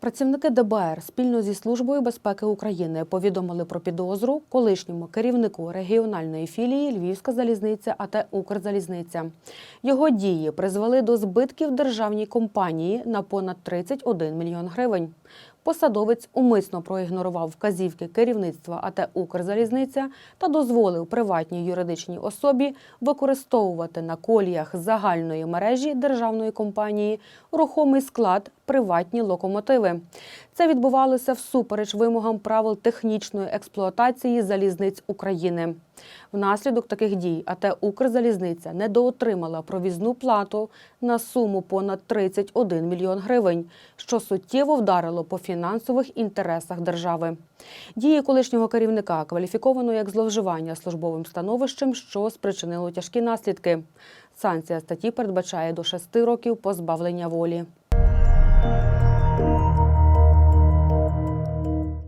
Працівники ДБР спільно зі Службою безпеки України повідомили про підозру колишньому керівнику регіональної філії Львівська залізниця АТ Укрзалізниця. Його дії призвели до збитків державній компанії на понад 31 мільйон гривень. Посадовець умисно проігнорував вказівки керівництва АТ Укрзалізниця та дозволив приватній юридичній особі використовувати на коліях загальної мережі державної компанії рухомий склад приватні локомотиви. Це відбувалося всупереч вимогам правил технічної експлуатації залізниць України. Внаслідок таких дій АТ Укрзалізниця недоотримала провізну плату на суму понад 31 мільйон гривень, що суттєво вдарило по фінансових інтересах держави. Дії колишнього керівника кваліфіковано як зловживання службовим становищем, що спричинило тяжкі наслідки. Санкція статті передбачає до 6 років позбавлення волі.